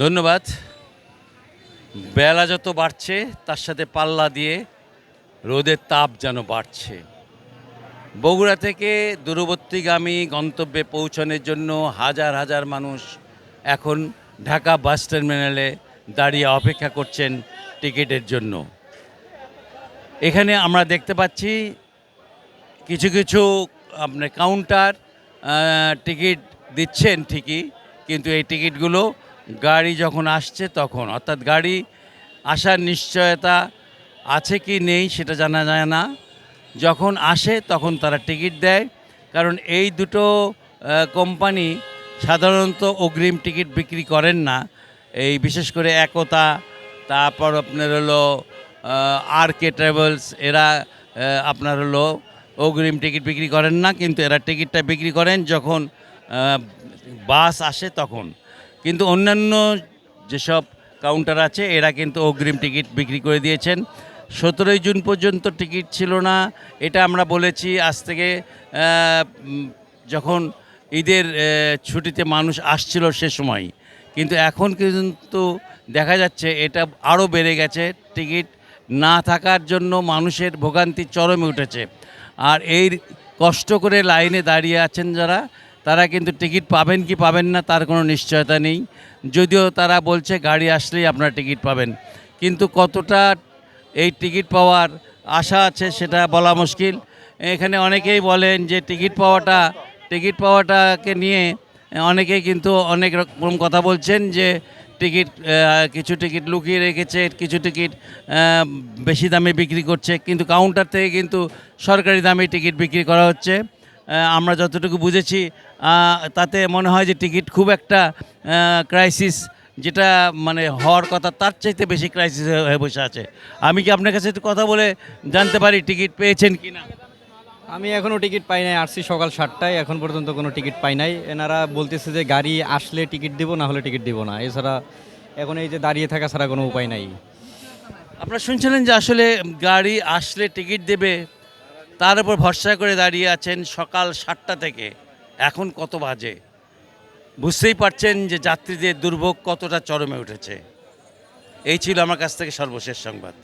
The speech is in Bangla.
ধন্যবাদ। বেলা যত বাড়ছে, তার সাথে পাল্লা দিয়ে রোদের তাপ যেন বাড়ছে। বগুড়া থেকে দূরবর্তীগামী গন্তব্যে পৌঁছানোর জন্য হাজার হাজার মানুষ এখন ঢাকা বাস টার্মিনালে দাঁড়িয়ে অপেক্ষা করছেন টিকিটের জন্য। এখানে আমরা দেখতে পাচ্ছি কিছু কিছু আপনার কাউন্টার টিকিট দিচ্ছেন ঠিকই, কিন্তু এই টিকিটগুলো গাড়ি যখন আসছে তখন, অর্থাৎ গাড়ি আসার নিশ্চয়তা আছে কি নেই সেটা জানা যায় না। যখন আসে তখন তারা টিকিট দেয়, কারণ এই দুটো কোম্পানি সাধারণত অগ্রিম টিকিট বিক্রি করেন না। এই বিশেষ করে একতা, তারপর আপনার হলো আর কে ট্রাভেলস, এরা আপনার হলো অগ্রিম টিকিট বিক্রি করেন না, কিন্তু এরা টিকিটটা বিক্রি করেন যখন বাস আসে তখন। কিন্তু অন্যান্য যেসব কাউন্টার আছে, এরা কিন্তু অগ্রিম টিকিট বিক্রি করে দিয়েছেন। সতেরোই জুন পর্যন্ত টিকিট ছিল না। এটা আমরা বলেছি, আজ থেকে যখন ঈদের ছুটিতে মানুষ আসছিল সে সময়। কিন্তু এখন কিন্তু দেখা যাচ্ছে, এটা আরও বেড়ে গেছে। টিকিট না থাকার জন্য মানুষের ভোগান্তি চরমে উঠেছে। আর এই কষ্ট করে লাইনে দাঁড়িয়ে আছেন যারা তারা কিন্তু টিকিট পাবেন কি পাবেন না তার কোনো নিশ্চয়তা নেই। যদিও তারা বলছে গাড়ি আসলেই আপনারা টিকিট পাবেন। কিন্তু কতটা এই টিকিট পাওয়ার আশা আছে সেটা বলা মুশকিল। এখানে অনেকেই বলেন যে টিকিট পাওয়াটা, টিকিট পাওয়াটাকে নিয়ে অনেকেই কিন্তু অনেক রকম কথা বলছেন যে টিকিট কিছু টিকিট লুকিয়ে রেখেছে, কিছু টিকিট বেশি দামে বিক্রি করছে। কিন্তু কাউন্টার থেকে কিন্তু সরকারি দামে টিকিট বিক্রি করা হচ্ছে। আমরা যতটুকু বুঝেছি তাতে মনে হয় যে টিকিট খুব একটা ক্রাইসিস যেটা মানে হওয়ার কথা তার চাইতে বেশি ক্রাইসিস হয়ে বসে আছে। আমি কি আপনার কাছে একটু কথা বলে জানতে পারি টিকিট পেয়েছেন কি না আমি এখনও টিকিট পাই নাই আসছি সকাল সাতটায় এখন পর্যন্ত কোনো টিকিট পাই নাই। এনারা বলতেছে যে গাড়ি আসলে টিকিট দিব না হলে টিকিট দিব না। এছাড়া এখন এই যে দাঁড়িয়ে থাকা ছাড়া কোনো উপায় নাই। আপনারা শুনছিলেন যে আসলে গাড়ি আসলে টিকিট দেবে তার উপর ভরসা করে দাঁড়িয়ে আছেন সকাল সাতটা থেকে। এখন কত বাজে? বুঝতেই পারছেন যে যাত্রীদের দুর্ভোগ কতটা চরমে উঠেছে। এই ছিল আমার কাছ থেকে সর্বশেষ সংবাদ।